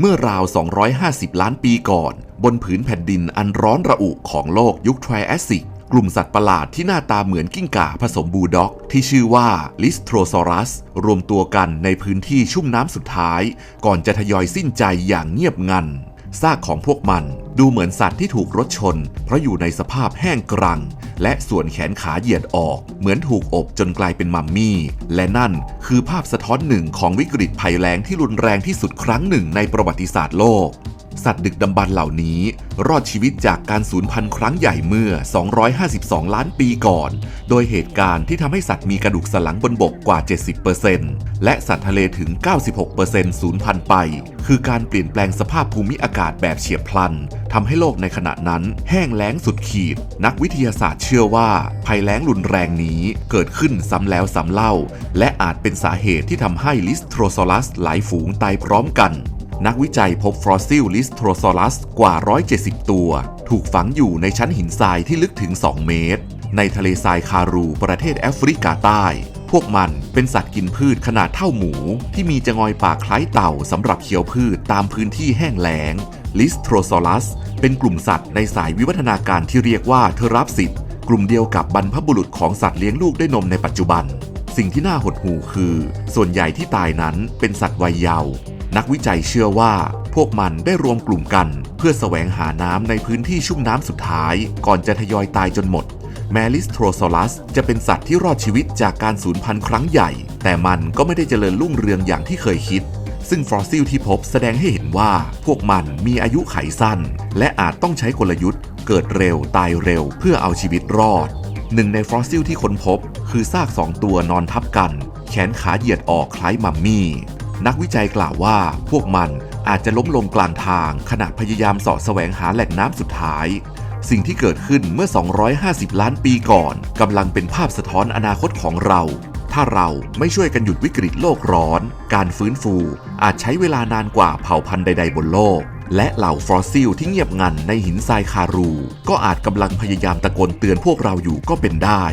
เมื่อราว 250 ล้านปีก่อน บนผืนแผ่นดินอันร้อนระอุของโลกยุคไทรแอสซิก กลุ่มสัตว์ประหลาดที่หน้าตาเหมือนกิ้งก่าผสมบูด็อก ที่ชื่อว่าลิสโทรซอรัส รวมตัวกันในพื้นที่ชุ่มน้ำสุดท้าย ก่อนจะทยอยสิ้นใจอย่างเงียบงันซากของพวกมัน ดูเหมือนสัตว์ที่ถูกรถชน เพราะอยู่ในสภาพแห้งกรัง และส่วนแขนขาเหยียดออก เหมือนถูกอบจนกลายเป็นมัมมี่ และนั่นคือภาพสะท้อนหนึ่งของวิกฤตภัยแล้งที่รุนแรงที่สุดครั้งหนึ่งในประวัติศาสตร์โลก สัตว์ดึกดำบรรพ์เหล่านี้ รอดชีวิตจากการสูญพันธุ์ครั้งใหญ่เมื่อ 252 ล้านปีก่อน โดยเหตุการณ์ที่ทำให้สัตว์มีกระดูกสันหลังบนบกกว่า 70%และสัตว์ทะเลถึง 96%สูญพันธุ์ไป คือการเปลี่ยนแปลงสภาพภูมิอากาศแบบเฉียบพลันทำให้โลกในขณะนั้นแห้งแล้งสุดขีด นักวิทยาศาสตร์เชื่อว่า ภัยแล้งรุนแรงนี้เกิดขึ้นซ้ำแล้วซ้ำเล่า และอาจเป็นสาเหตุที่ทำให้ลิสโทรซอรัสหลายฝูงตายพร้อมกัน นักวิจัยพบฟอสซิลลิสโทรซอรัสกว่า 170 ตัว ถูกฝังอยู่ในชั้นหินทรายที่ลึกถึง 2 เมตร ในทะเลทรายคารูประเทศแอฟริกาใต้ พวกมันเป็นสัตว์กินพืชขนาดเท่าหมู ที่มีจงอยปากคล้ายเต่าสำหรับเคี้ยวพืชตามพื้นที่แห้งแล้งลิสโทรซอรัสเป็นกลุ่มสัตว์ในสายวิวัฒนาการที่เรียกว่าเทอรับสิตกลุ่มเดียวกับบรรพบุรุษของสัตว์เลี้ยงลูกด้วยนมในปัจจุบัน สิ่งที่น่าหดหู่คือ ส่วนใหญ่ที่ตายนั้นเป็นสัตว์วัยเยาว์ นักวิจัยเชื่อว่า พวกมันได้รวมกลุ่มกัน เพื่อแสวงหาน้ำในพื้นที่ชุ่มน้ำสุดท้าย ก่อนจะทยอยตายจนหมด แมลิสโทรโซลัสจะเป็นสัตว์ที่รอดชีวิตจากการสูญพันธุ์ครั้งใหญ่ แต่มันก็ไม่ได้เจริญรุ่งเรืองอย่างที่เคยคิด ซึ่งฟอสซิลที่พบแสดงให้เห็นว่า พวกมันมีอายุไขสั้น และอาจต้องใช้กลยุทธ์ เกิดเร็วตายเร็ว เพื่อเอาชีวิตรอดหนึ่งในฟอสซิลที่ค้นพบ คือซากสองตัวนอนทับกัน แขนขาเหยียดออกคล้ายมัมมี่ นักวิจัยกล่าวว่าพวกมันอาจจะล้มลงกลางทางขณะพยายามสาะแสวงหาแหล่งน้ำสุดท้าย สิ่งที่เกิดขึ้นเมื่อ 250 ล้านปีก่อนกำลังเป็นภาพสะท้อนอนาคตของเรา ถ้าเราไม่ช่วยกันหยุดวิกฤตโลกร้อน การฟื้นฟู อาจใช้เวลานานกว่าเผ่าพันธุ์ใด ๆ บนโลก และเหล่าฟอสซิลที่เงียบงันในหินทรายคารู ก็อาจกำลังพยายามตะโกนเตือนพวกเราอยู่ก็เป็นได้